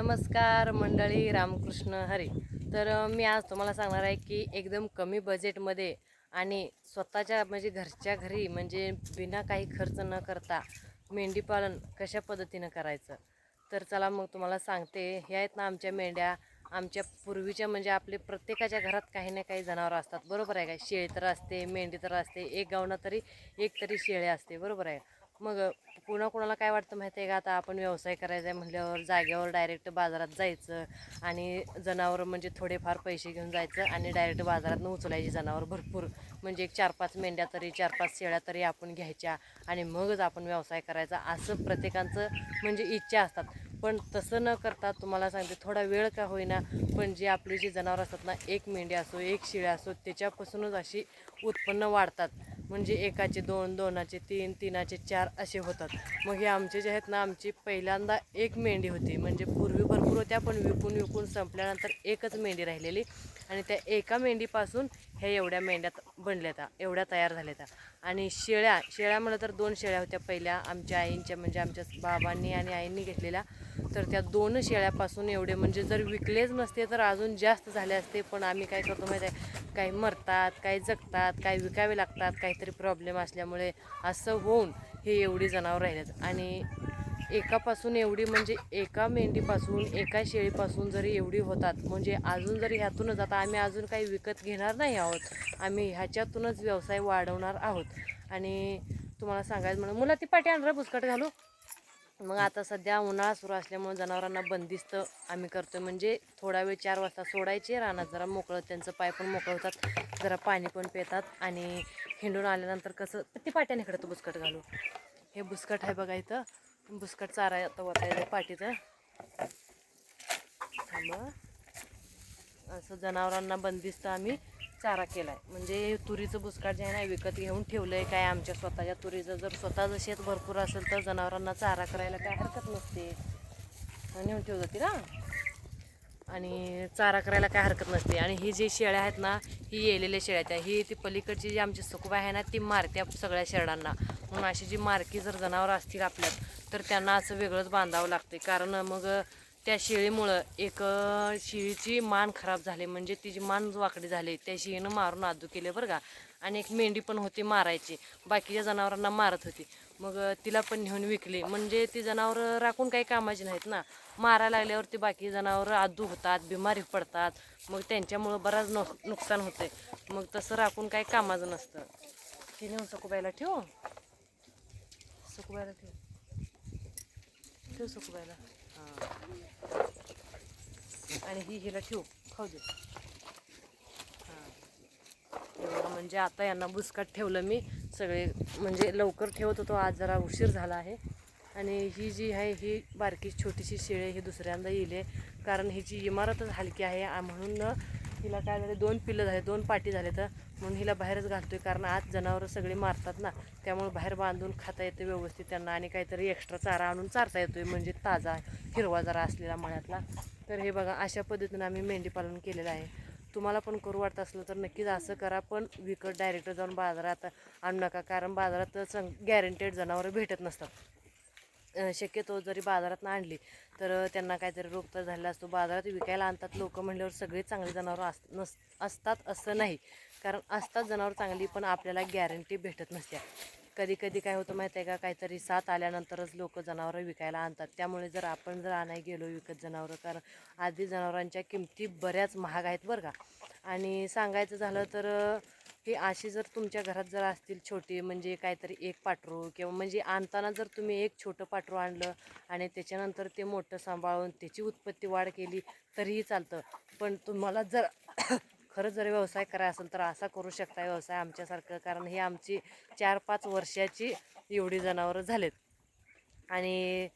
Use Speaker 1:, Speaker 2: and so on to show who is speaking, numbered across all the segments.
Speaker 1: नमस्कार मंडळी रामकृष्ण हरी. तर मी आज तुम्हाला सांगणार आहे की एकदम कमी बजेटमध्ये आणि स्वतःच्या म्हणजे घरच्या घरी म्हणजे बिना काही खर्च न करता मेंढीपालन कशा पद्धतीनं करायचं? तर चला मग तुम्हाला सांगते. ह्या आहेत ना आमच्या मेंढ्या. आमच्या पूर्वीच्या म्हणजे आपले प्रत्येकाच्या घरात काही ना काही जनावरं असतात. बरोबर आहे का शेळी तर असते मेंढी तर असते एक गावना तरी एक तरी शेळे असते. बरोबर आहे. मग कुणा कुणाला काय वाटतं माहिती आहे का? आता आपण व्यवसाय करायचा आहे म्हटल्यावर जाग्यावर डायरेक्ट बाजारात जायचं आणि जनावरं म्हणजे थोडेफार पैसे घेऊन जायचं आणि डायरेक्ट बाजारातनं उचलायची जनावर भरपूर. म्हणजे एक चार पाच मेंढ्या तरी चार पाच शेळ्या तरी आपण घ्यायच्या आणि मगच आपण व्यवसाय करायचा असं प्रत्येकाचं म्हणजे इच्छा असतात. पण तसं न करता तुम्हाला सांगते थोडा वेळ का होईना पण जे आपली जी जनावरं असतात ना एक मेंढी असो एक शिळ्या असो त्याच्यापासूनच अशी उत्पन्न वाढतात. म्हणजे एकाचे दोन दोनाचे तीन तीनाचे चार असे होतात. मग हे आमचे जे आहेत ना आमची पहिल्यांदा एक मेंढी होती. म्हणजे पूर्वी भरपूर होत्या पण विकून विकून संपल्यानंतर एकच मेंढी राहिलेली. आणि त्या एका मेंढीपासून हे एवढ्या मेंढ्यात बनल्या त्या एवढ्या तयार झाल्या त्या आणि शेळ्या शेळ्या म्हणलं तर दोन शेळ्या होत्या. पहिल्या आमच्या आईंच्या म्हणजे आमच्या बाबांनी आणि आईंनी घेतलेल्या. तर त्या दोन शेळ्यापासून एवढे म्हणजे जर विकलेच नसते तर अजून जास्त झाले असते. पण आम्ही काय करतो माहिती आहे काही मरतात काही जगतात काही विकावे लागतात काहीतरी प्रॉब्लेम असल्यामुळे असं होऊन हे एवढी जनावर राहिलेत. आणि एकापासून एवढी म्हणजे एका मेंढीपासून एका शेळीपासून जरी एवढी होतात म्हणजे अजून जरी ह्यातूनच आता आम्ही अजून काही विकत घेणार नाही आहोत. आम्ही ह्याच्यातूनच व्यवसाय वाढवणार आहोत. आणि तुम्हाला सांगायचं म्हणून मुला ती पाठी आणणार बुसकट घालू. मग आता सध्या उन्हाळा सुरू असल्यामुळे जनावरांना बंदिस्त आम्ही करतोय. म्हणजे थोडा वेळ चार वाजता सोडायचे रानात जरा मोकळं त्यांचं पाय पण मोकळं होतात जरा पाणी पण पितात. आणि हिंडून आल्यानंतर कसं ती पाट्याने इकडं बुसकट घालू. हे बुसकट आहे बघा इथं. बुसकट चारा आता वतायचं पाठीचं. थांबा. असं जनावरांना बंदिस्त आम्ही चारा केला आहे म्हणजे तुरीचं बुसकाट जे आहे ना विकत घेऊन ठेवलं आहे काय आमच्या स्वतःच्या तुरीचं. जर स्वतःचं शेत भरपूर असेल तर जनावरांना चारा करायला काय हरकत नसते. नेऊन ठेवत होती ना. आणि चारा करायला काय हरकत नसते. आणि ही जी शेळ्या आहेत ना ही येलेल्या शेळ्या त्या ही ती पलीकडची जी आमची सुकबा आहे ना ती मारत्या सगळ्या शेळ्यांना. म्हणून अशी जी मारकी जर जनावरं असतील आपल्यात तर त्यांना असं वेगळंच बांधावं लागते. कारण मग त्या शेळीमुळं एक शेळीची मान खराब झाली. म्हणजे तिची मान वाकडी झाली त्या शेळीनं मारून आदू केले बरं का. आणि एक मेंढी पण होती मारायची. बाकीच्या जनावरांना मारत होती. मग तिला पण नेऊन विकली. म्हणजे ती जनावरं राखून काही कामाची नाहीत ना. मारा लागल्यावर ती बाकी जनावरं आदू होतात बिमारी पडतात. मग त्यांच्यामुळं बराच नुक नुकसान होते मग तसं राखून काही कामाचं नसतं. ती नेऊन सकुबाईला ठेव? सुकुबायला ठेव. ठेव सुकुबायला हां. आणि ही हिला ठेव. खाऊ दे. हां. म्हणजे आता यांना बुसकाट ठेवलं मी. सगळे म्हणजे लवकर ठेवत होतो. आज जरा उशीर झाला आहे. आणि ही जी आहे ही बारकी छोटीशी शेळे ही दुसऱ्यांदा येईल आहे. कारण हिची इमारतच हलकी आहे. म्हणून हिला काय झालं दोन पिल्लं झाले दोन पाटी झाले तर म्हणून हिला बाहेरच घालतो आहे कारण आज जनावरं सगळी मारतात ना त्यामुळे बाहेर बांधून खाता येते व्यवस्थित त्यांना. आणि काहीतरी एक्स्ट्रा चारा आणून चारता येतो आहे म्हणजे ताजा हिरवा जरा असलेला मळ्यातला. तर हे बघा अशा पद्धतीनं आम्ही मेंढीपालन केलेलं आहे. तुम्हाला पण करू वाटत असलं तर नक्कीच असं करा. पण विकत डायरेक्ट जाऊन बाजारात आणू नका. कारण बाजारात चांग गॅरंटेड जनावरं भेटत नसतात. शक्यतो जरी बाजारात आणली तर त्यांना काहीतरी रोग तर झालेला असतो. बाजारात विकायला आणतात लोक म्हणल्यावर सगळे चांगले जनावरं अस नस असतात असं नाही. कारण असतात जनावर चांगली पण आपल्याला गॅरंटी भेटत नसत्या. कधी कधी काय होतं माहिती आहे का? काहीतरी साथ आल्यानंतरच लोक जनावरं विकायला आणतात. त्यामुळे जर आपण जर आणाय गेलो विकत जनावरं कारण आधी जनावरांच्या किमती बऱ्याच महाग आहेत बरं का? आणि सांगायचं झालं तर ही अशी जर तुमच्या घरात जर असतील छोटी म्हणजे काहीतरी एक पाटरू किंवा म्हणजे आणताना जर तुम्ही एक छोटं पाटरू आणलं आणि त्याच्यानंतर ते मोठं सांभाळून त्याची उत्पत्ती वाढ केली तरीही चालतं. पण तुम्हाला जर खरंच जर व्यवसाय करायचा असेल तर असा करू शकता व्यवसाय आमच्यासारखं कारण ही आमची चार पाच वर्षाची एवढी जनावरं झालेत. आणि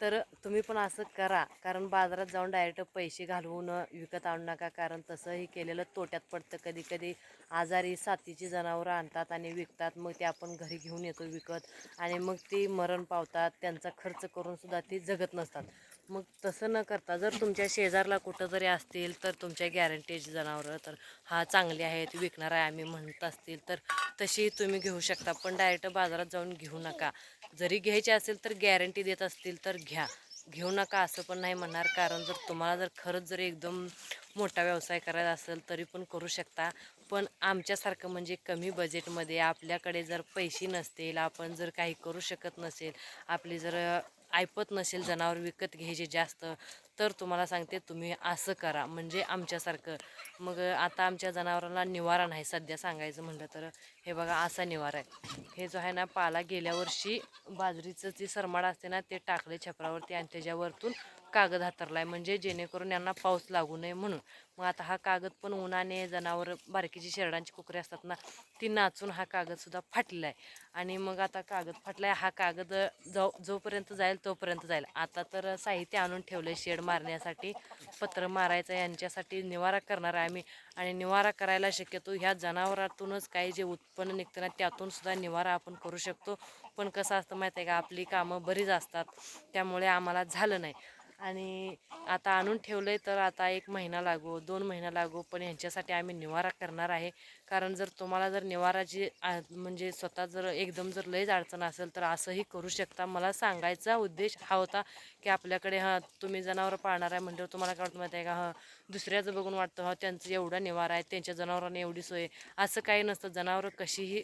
Speaker 1: तर तुम्ही पण असं करा कारण बाजारात जाऊन डायरेक्ट पैसे घालवून विकत आणू नका कारण तसंही केलेलं तोट्यात पडतं. कधी कधी आजारी साथीची जनावरं आणतात आणि विकतात मग ते आपण घरी घेऊन येतो विकत. आणि मग ती मरण पावतात त्यांचा खर्च करूनसुद्धा ती जगत नसतात. मग तसं न करता जर तुमच्या शेजारला कुठं जरी असतील तर तुमच्या गॅरंटीची जनावरं तर हा चांगली आहेत विकणार आहे आम्ही म्हणत असतील तर तशी तुम्ही घेऊ शकता. पण डायरेक्ट बाजारात जाऊन घेऊ नका. जरी घ्यायची असेल तर गॅरंटी देत असतील तर घ्या. घेऊ नका असं पण नाही म्हणणार. कारण जर तुम्हाला जर खरंच जर एकदम मोठा व्यवसाय करायचा असेल तरी पण करू शकता. पण आमच्यासारखं म्हणजे कमी बजेटमध्ये आपल्याकडे जर पैसे नसतील आपण जर काही करू शकत नसेल आपली जर ऐपत नसेल जनावर विकत घ्यायचे जास्त तर तुम्हाला सांगते तुम्ही असं करा. म्हणजे आमच्यासारखं. मग आता आमच्या जनावरांना निवारा नाही सध्या सांगायचं म्हटलं तर. हे बघा असा निवारा आहे. हे जो आहे ना पाला गेल्या वर्षी बाजरीचं जे सरमाड असते ना ते टाकले छपरावरती आणि त्याच्यावरतून कागद हातरला आहे म्हणजे जेणेकरून यांना पाऊस लागू नये म्हणून. मग आता हा कागद पण उन्हाने जनावर बारकीची शेरडांची कुकरी असतात ना ती नाचून हा कागदसुद्धा फाटलेला आहे आणि मग आता कागद फाटला आहे हा कागद जो जोपर्यंत जाईल तोपर्यंत जाईल. आता तर साहित्य आणून ठेवलं शेड मारण्यासाठी पत्र मारायचं यांच्यासाठी निवारा करणार आहे आम्ही. आणि निवारा करायला शक्यतो ह्या जनावरातूनच काही जे उत्पन्न निघतं ना त्यातून सुद्धा निवारा आपण करू शकतो. पण कसं असतं माहिती आहे का आपली कामं बरीच असतात. त्यामुळे आम्हाला झालं नाही. आणि आता आणून ठेवलं आहे तर आता एक महिना लागो दोन महिना लागो पण ह्यांच्यासाठी आम्ही निवारा करणार आहे. कारण जर तुम्हाला जर निवाराची म्हणजे स्वतः जर एकदम जर लयच अडचण असेल तर असंही करू शकता. मला सांगायचा उद्देश हा होता की आपल्याकडे हां तुम्ही जनावरं पाळणार आहे म्हणजे तुम्हाला काय वाटतं माहिती आहे का? हां दुसऱ्याचं बघून वाटतं हा त्यांचं एवढा निवारा आहे त्यांच्या जनावरांना एवढी सोय असं काही नसतं. जनावरं कशीही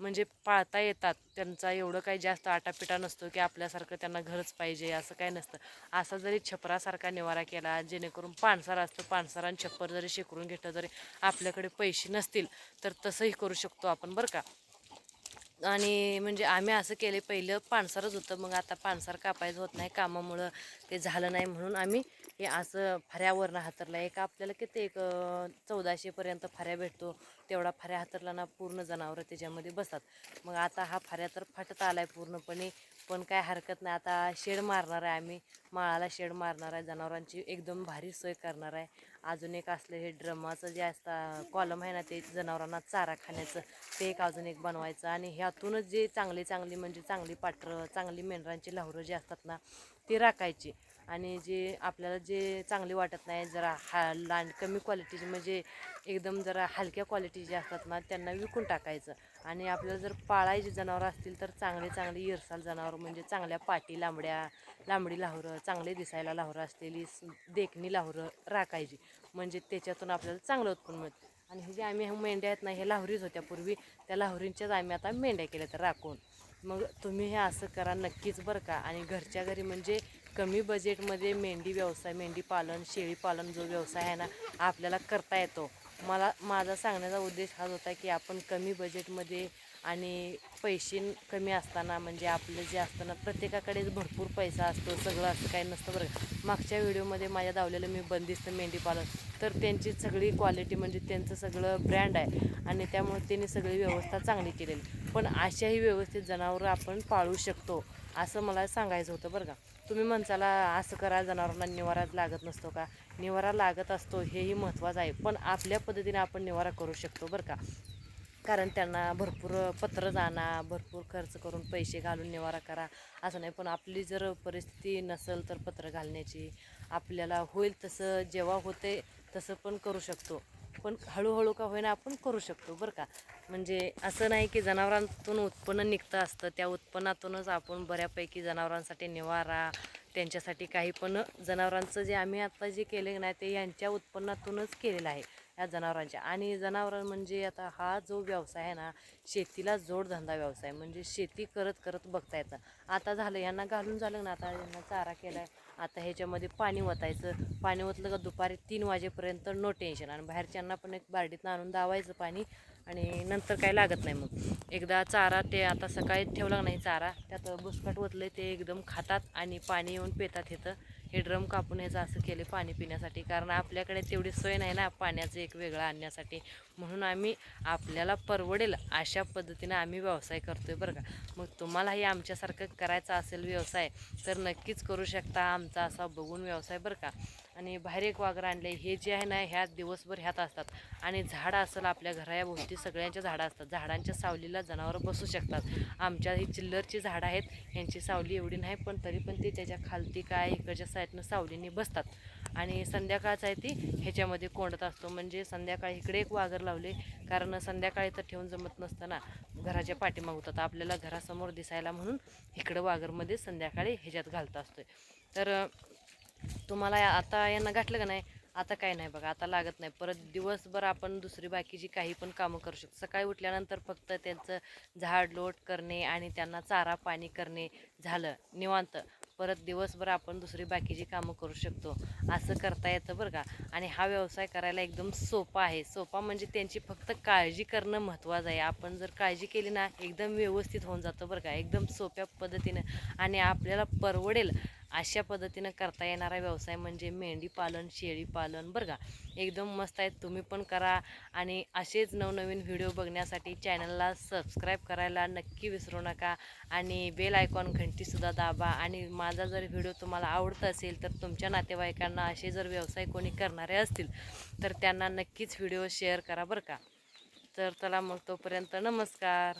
Speaker 1: म्हणजे पाळता येतात. त्यांचा एवढं काही जास्त आटापिटा नसतो की आपल्यासारखं त्यांना घरच पाहिजे असं काही नसतं. असा जरी छपरासारखा निवारा केला जेणेकरून पाणसार असतो पाणसारान छप्पर जरी शेकरून घेतलं जरी आपल्याकडे पैसे नसतील तर तसंही करू शकतो आपण बरं का? आणि म्हणजे आम्ही असं केले पहिलं पानसारच होतं मग आता पानसार कापायचं होत नाही कामामुळं ते झालं नाही म्हणून आम्ही हे असं फऱ्यावरनं हातरला. एक आपल्याला किती एक चौदाशेपर्यंत फऱ्या भेटतो तेवढा फऱ्या हातरला ना पूर्ण जनावरं त्याच्यामध्ये बसतात. मग आता हा फऱ्या तर फाटत आला आहे पूर्णपणे पण काय हरकत नाही. आता शेड मारणार आहे आम्ही माळाला शेड मारणार आहे जनावरांची एकदम भारी सोय करणार आहे. अजून एक असलं हे ड्रमाचं जे असतं कॉलम आहे ना ते जनावरांना चारा खाण्याचं ते एक अजून एक बनवायचं. आणि ह्यातूनच जे चांगली चांगली म्हणजे चांगली पाटरं चांगली मेंढरांची लाहुरं जी असतात ना ती राखायची. आणि जे आपल्याला जे चांगली वाटत नाही जरा हा लांड कमी क्वालिटीचे म्हणजे एकदम जरा हलक्या क्वालिटीचे असतात ना त्यांना विकून टाकायचं. आणि आपल्याला जर पाळायची जनावरं असतील तर चांगले चांगले इरसाल जनावरं म्हणजे चांगल्या पाटी लांबड्या लांबडी लाहुरं चांगले दिसायला लाहुरं असलेली देखणी लाहुरं राखायची. म्हणजे त्याच्यातून आपल्याला चांगलं उत्पन्न मिळतं. आणि हे जे आम्ही मेंढ्या आहेत ना हे लाहुरीच होत्या पूर्वी त्या लाहुरींच्याच आम्ही आता मेंढ्या केल्या तर राखून. मग तुम्ही हे असं करा नक्कीच बरं का. आणि घरच्या घरी म्हणजे कमी बजेटमध्ये मेंढी व्यवसाय मेंढी पालन शेळी पालन जो व्यवसाय आहे ना आपल्याला करता येतो. मला माझा सांगण्याचा उद्देश हाच होता की आपण कमी बजेटमध्ये आणि पैसे कमी असताना म्हणजे आपलं जे असतं ना प्रत्येकाकडेच भरपूर पैसा असतो सगळं असं काही नसतं बरं मागच्या व्हिडिओमध्ये माझ्या धावलेलं मी बंदिस्त मेंढी पालन. तर त्यांची सगळी क्वालिटी म्हणजे त्यांचं सगळं ब्रँड आहे आणि त्यामुळे त्यांनी सगळी व्यवस्था चांगली केलेली. पण अशाही व्यवस्थित जनावरं आपण पाळू शकतो. असं मला सांगायचं होतं बरं का. तुम्ही म्हणसाला असं करा जनावरांना निवारा लागत नसतो का? निवारा लागत असतो हेही महत्त्वाचं आहे पण आपल्या पद्धतीने आपण निवारा करू शकतो बरं का. कारण त्यांना भरपूर पत्र जाणा भरपूर खर्च करून पैसे घालून निवारा करा. असं नाही पण आपली जर परिस्थिती नसेल तर पत्र घालण्याची आपल्याला होईल तसं जेव्हा होते तसं पण करू शकतो. पण हळूहळू का होईना आपण करू शकतो बरं का. म्हणजे असं नाही की जनावरांतून उत्पन्न निघतं असतं त्या उत्पन्नातूनच आपण बऱ्यापैकी जनावरांसाठी निवारा त्यांच्यासाठी काही पण जनावरांचं जे आम्ही आत्ता जे केले नाही ते यांच्या उत्पन्नातूनच केलेलं आहे. या जनावरांच्या आणि जनावर म्हणजे आता हा जो व्यवसाय आहे ना शेतीला जोडधंदा व्यवसाय. म्हणजे शेती करत करत बघता येतं. आता झालं यांना घालून झालं ना आता यांना चारा केला आहे आता ह्याच्यामध्ये पाणी ओतायचं. पाणी ओतलं का दुपारी तीन वाजेपर्यंत नो टेन्शन आणि बाहेरच्यांना पण एक बार्डीतनं आणून दावायचं पाणी. आणि नंतर काय लागत नाही मग. एकदा चारा ते आता सकाळी ठेवला नाही चारा त्यात बुसकट ओतले ते एकदम खातात आणि पाणी येऊन पितात इथं. हे ड्रम कापून ह्याचं असं केले पाणी पिण्यासाठी. कारण आपल्याकडे तेवढी सोय नाही ना पाण्याचं एक वेगळं आणण्यासाठी. म्हणून आम्ही आपल्याला परवडेल अशा पद्धतीनं आम्ही व्यवसाय करतो आहे बरं का. मग तुम्हालाही आमच्यासारखं करायचा असेल व्यवसाय तर नक्कीच करू शकता आमचा असा बघून व्यवसाय बरं का. आणि बाहेर एक वाघर आणले हे जे आहे ना ह्यात दिवसभर ह्यात असतात. आणि झाडं असेल आपल्या घराभोवती सगळ्यांच्या झाडं असतात. झाडांच्या सावलीला जनावरं बसू शकतात. आमच्या ही चिल्लरची झाडं आहेत. यांची सावली एवढी नाही पण तरी पण ती त्याच्या खालती काय इकडच्या साईडनं सावलीने बसतात. आणि संध्याकाळच आहे ती ह्याच्यामध्ये कोंडत असतो. म्हणजे संध्याकाळी इकडे एक वाघर लावले. कारण संध्याकाळी तर ठेवून जमत नसताना घराच्या पाठीमाग होतात. आपल्याला घरासमोर दिसायला म्हणून इकडं वाघरमध्ये संध्याकाळी ह्याच्यात घालत असतो तर तुम्हाला या- आता यांना घातलं का नाही? आता काय नाही बघा आता लागत नाही. परत दिवसभर आपण दुसरी बाकीची काही पण कामं करू शकतो. सकाळी उठल्यानंतर फक्त त्यांचं झाड लोट करणे आणि त्यांना चारा पाणी करणे झालं निवांत. परत दिवसभर आपण दुसरी बाकीची कामं करू शकतो. असं करता येतं बरं का? आणि हा व्यवसाय करायला एकदम सोपा आहे. सोपा म्हणजे त्यांची फक्त काळजी करणं महत्त्वाचं आहे. आपण जर काळजी केली ना एकदम व्यवस्थित होऊन जातं बरं का? एकदम सोप्या पद्धतीनं. आणि आपल्याला परवडेल अशा पद्धतीनं करता येणारा व्यवसाय म्हणजे मेंढी पालन शेळी पालन बरं का? एकदम मस्त आहेत. तुम्ही पण करा आणि असेच नवनवीन व्हिडिओ बघण्यासाठी चॅनलला सबस्क्राईब करायला नक्की विसरू नका आणि बेल आयकॉन घंटीसुद्धा दाबा आणि माझा जर व्हिडिओ तुम्हाला आवडत असेल तर तुमच्या नातेवाईकांना असे जर व्यवसाय कोणी करणारे असतील तर त्यांना नक्कीच व्हिडिओ शेअर करा बरं का? तर चला मग तोपर्यंत नमस्कार.